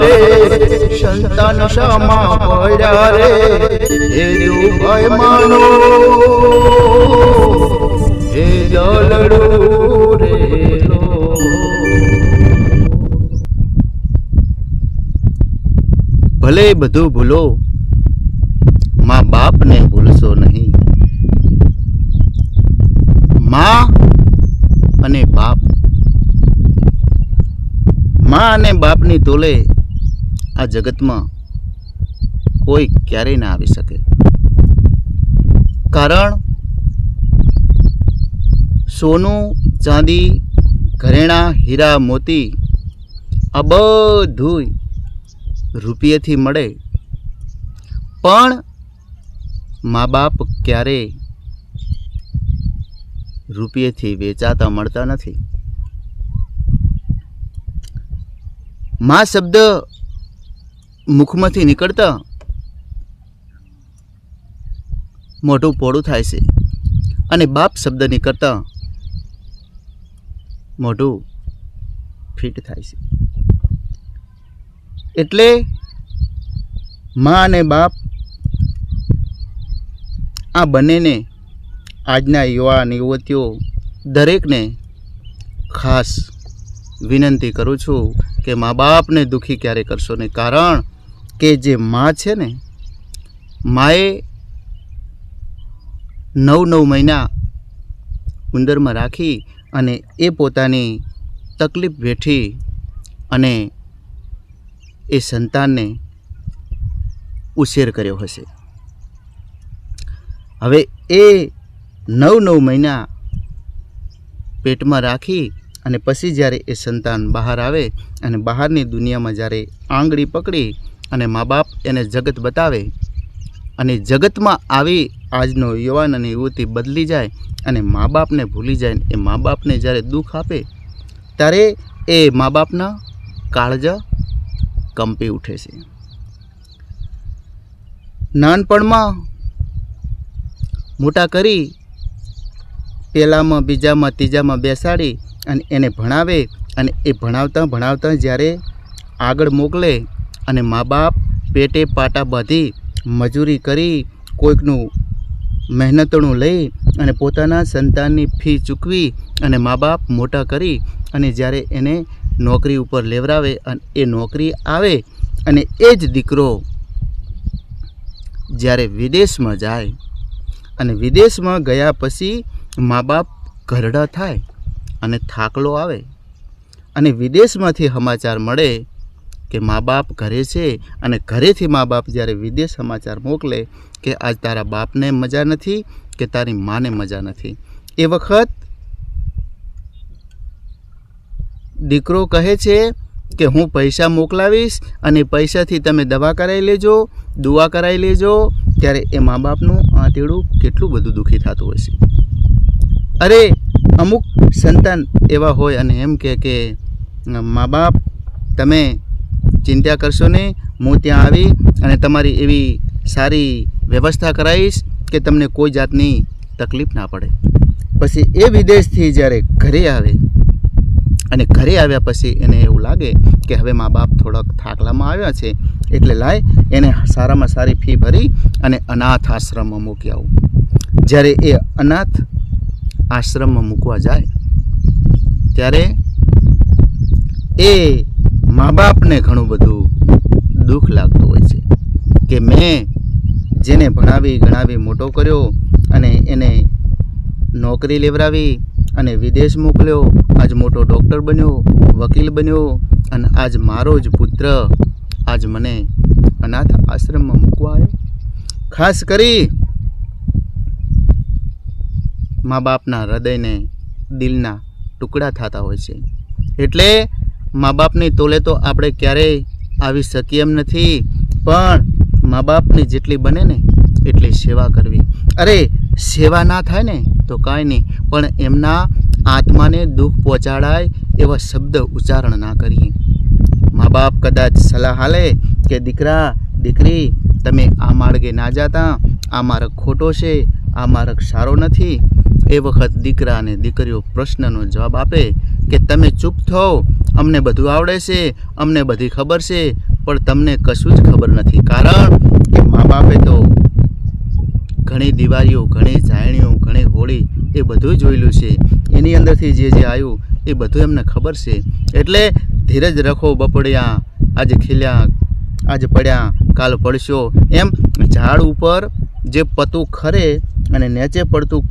રે, સંતાન શામા પડ્યા રે હે દુભાઈ માનો. હે દલડો ભલે બધું ભૂલો, માં બાપને ભૂલશો નહીં. માં અને બાપ. માં અને બાપની તોલે આ જગતમાં કોઈ ક્યારેય ના આવી શકે. કારણ સોનું, ચાંદી, ઘરેણાં, હીરા, મોતી આ બધું રૂપિયેથી મળે. પણ મા બાપ ક્યારેય રૂપિયેથી વેચાતા મળતા નથી. મા શબ્દ મુખમાંથી નીકળતા મોઢું પોળું થાય છે અને બાપ શબ્દ નીકળતા મોઢું ફિટ થાય છે. એટલે મા અને બાપ આ બંનેને આજના યુવાન યુવતીઓ દરેકને ખાસ વિનંતી કરું છું કે મા બાપને દુઃખી ક્યારે કરશો નહીં. કારણ કે જે મા છે ને, માએ નવ નવ મહિના ઉંદરમાં રાખી અને એ પોતાની તકલીફ વેઠી અને એ સંતાનને ઉછેર કર્યો હશે. હવે એ નવ નવ મહિના પેટમાં રાખી અને પછી જ્યારે એ સંતાન બહાર આવે અને બહારની દુનિયામાં જ્યારે આંગળી પકડી અને મા બાપ એને જગત બતાવે અને જગતમાં આવી આજનો યુવાન અને યુવતી બદલી જાય અને મા બાપને ભૂલી જાય એ મા બાપને જ્યારે દુઃખ આપે, ત્યારે એ મા બાપના કાળજા કંપી ઉઠે છે. નાનપણમાં મોટા કરી પહેલામાં બીજામાં, ત્રીજામાં બેસાડી અને એને ભણાવે અને એ ભણાવતા ભણાવતા જ્યારે આગળ મોકલે અને મા બાપ પેટે પાટા બાંધી મજૂરી કરી કોઈકનું મહેનતણું લઈ અને પોતાના સંતાનની ફી ચૂકવી અને મા બાપ મોટા કરી અને જ્યારે એને નોકરી ઉપર લેવરાવે અને એ નોકરી આવે અને એ જ દીકરો જ્યારે વિદેશમાં જાય અને વિદેશમાં ગયા પછી મા બાપ ઘરડા થાય અને થાકલો આવે અને વિદેશમાંથી સમાચાર મળે કે મા બાપ ઘરે છે અને ઘરેથી મા બાપ જ્યારે વિદેશ સમાચાર મોકલે કે આજ તારા બાપને મજા નથી કે તારી માને મજા નથી. એ વખત દીકરો કહે છે કે હું પૈસા મોકલાવીશ અને પૈસાથી તમે દવા કરાવી લેજો, દુઆ કરાવી લેજો, ત્યારે એ મા બાપનું આંતેડું કેટલું બધું દુઃખી થતું હોય છે. અરે, અમુક સંતાન એવા હોય અને એમ કે કે મા બાપ તમે ચિંતા કરશો નહીં. હું ત્યાં આવી અને તમારી એવી સારી વ્યવસ્થા કરાવીશ કે તમને કોઈ જાતની તકલીફ ના પડે. પછી એ વિદેશથી જ્યારે ઘરે આવે અને ઘરે આવ્યા પછી એને એવું લાગે કે હવે મા બાપ થોડાક થાકલામાં આવ્યા છે, એટલે લાય એને સારામાં સારી ફી ભરી અને અનાથ આશ્રમમાં મૂકી આવું. જ્યારે એ અનાથ આશ્રમમાં મૂકવા જાય, ત્યારે એ મા બાપને ઘણું બધું દુઃખ લાગતું હોય છે કે મેં જેને ભણાવી, ગણાવી, મોટો કર્યો અને એને નોકરી લેવડાવી અને વિદેશ મોકલ્યો, આજ મોટો ડૉક્ટર બન્યો, વકીલ બન્યો અને આજ મારો જ પુત્ર આજ મને અનાથ આશ્રમમાં મૂકવા આવ્યો. ખાસ કરી મા બાપના હૃદયને દિલના ટુકડા થતા હોય છે. એટલે મા બાપની તોલે તો આપણે ક્યારેય આવી શકીએ એમ નથી, પણ મા બાપની જેટલી બને ને, એટલી સેવા કરવી. અરે, સેવા ના થાય ને, તો કાંઈ નહીં, પણ એમના આત્માને દુઃખ પહોંચાડાય એવા શબ્દ ઉચ્ચારણ ના કરીએ. મા બાપ કદાચ સલાહ હાલે કે, દીકરા, દીકરી, તમે આ માર્ગે ના જાતા, આ માર્ગ ખોટો છે, આ માર્ગ સારો નથી. એ વખત દીકરા અને દીકરીઓ પ્રશ્નનો જવાબ આપે કે, તમે ચૂપ થો અમને બધું આવડે છે, અમને બધી ખબર છે, પણ તમને કશું જ ખબર નથી. કારણ કે મા બાપે તો ઘણી દિવાળીઓ, ઘણી જાયણીઓ, ઘણી હોળી એ બધું જોયેલું છે. એની અંદરથી જે જે આવ્યું એ બધું એમને ખબર છે. એટલે ધીરજ રખો બપડ્યા આજે ખીલ્યા, આજે પડ્યા, કાલ પડશો. એમ ઝાડ ઉપર જે પતું ખરે અને નીચે પડતું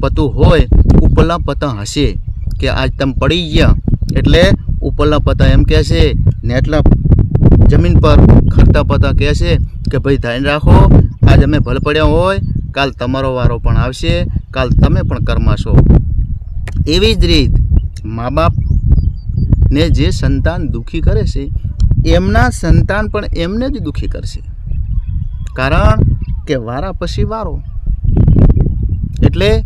પતું હોય ઉપલા પતં હશે કે આજ તમે પડી ગયા. એટલે ઉપરના પતા એમ કહેશે નેટલા જમીન પર ખરતા પતા કહે છે કે ભાઈ, ધ્યાન રાખો, આજ અમે ભલ પડ્યા હોય, કાલ તમારો વારો પણ આવશે, કાલ તમે પણ કરમાશો. એવી જ રીત મા બાપને જે સંતાન દુઃખી કરે છે, એમના સંતાન પણ એમને જ દુઃખી કરશે. કારણ કે વારા પછી વારો. એટલે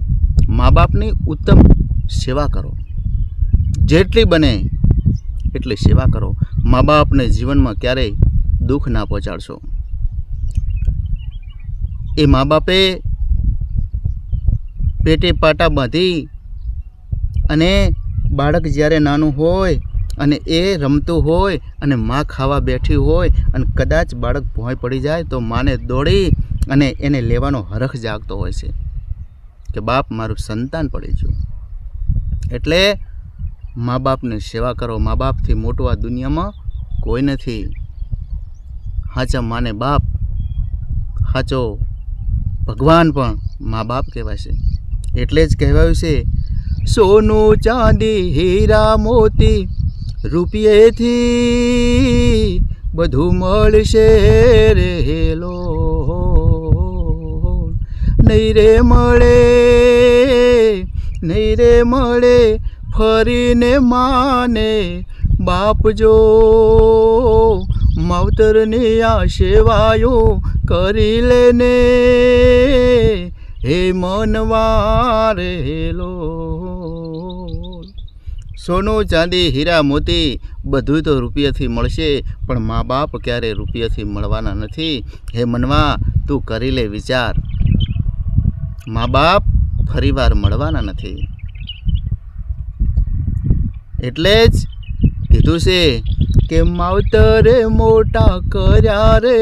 મા બાપની ઉત્તમ સેવા કરો. જેટલી બને એટલી સેવા કરો. મા બાપને જીવનમાં ક્યારેય દુઃખ ના પહોંચાડશો. એ મા બાપે પેટે પાટા બાંધી અને બાળક જ્યારે નાનું હોય અને એ રમતું હોય અને મા ખાવા બેઠી હોય અને કદાચ બાળક ભોંય પડી જાય તો માને દોડી અને એને લેવાનો હરખ જાગતો હોય છે કે, બાપ, મારું સંતાન પડી ગયું એટલે મા બાપની સેવા કરો. મા બાપથી મોટું આ દુનિયામાં કોઈ નથી. હાચા માને બાપ, હાચો ભગવાન પણ મા બાપ કહેવાય છે. એટલે જ કહેવાયું છે, સોનું ચાંદી, હીરા, મોતી રૂપિયેથી બધું મળશે રહેલો નહીં રે મળે, નહીં રે મળે ફરીને માને બાપ જો માવતરની આ સેવાયો કરી લેને. હે મનવા હેલો સોનું, ચાંદી, હીરા, મોતી બધું તો રૂપિયાથી મળશે, પણ મા બાપ ક્યારે રૂપિયાથી મળવાના નથી? હે મનવા, તું કરી લે વિચાર. મા બાપ ફરીવાર મળવાના નથી. એટલે જ કીધું છે કે માવતરે મોટા કર્યા રે,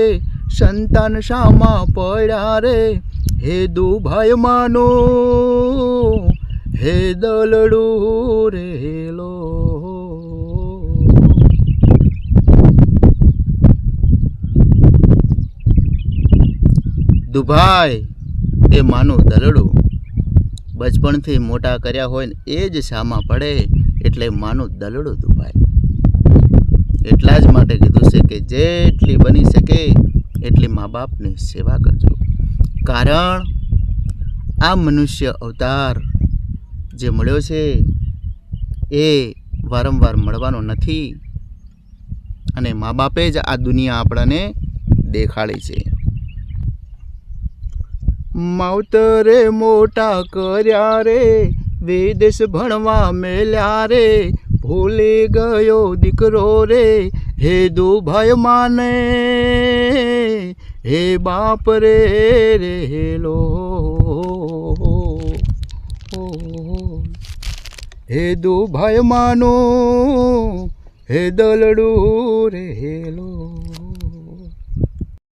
સંતાન શામાં પડ્યા રે. હે દુભાઈ માનો, હે દલડું રેલો દુભાઈ, એ માનું દલડું. બચપણથી મોટા કર્યા હોય ને એ જ શામાં પડે. એટલે માનું દલડું દુભાય એટલા જ માટે કીધું છે કે જેટલી બની શકે એટલી મા બાપની સેવા કરજો. કારણ આ મનુષ્ય અવતાર જે મળ્યો છે એ વારંવાર મળવાનો નથી અને મા બાપે જ આ દુનિયા આપણને દેખાડી છે. માવતરે મોટા કર્યા રે વિદેશ ભણવા મેલ્યા રે. ભૂલી ગયો દીકરો રે. હે દુભાઈ માને. હે બાપ રે રેલો હે દુભાઈ માનો. હે દલડું રેલો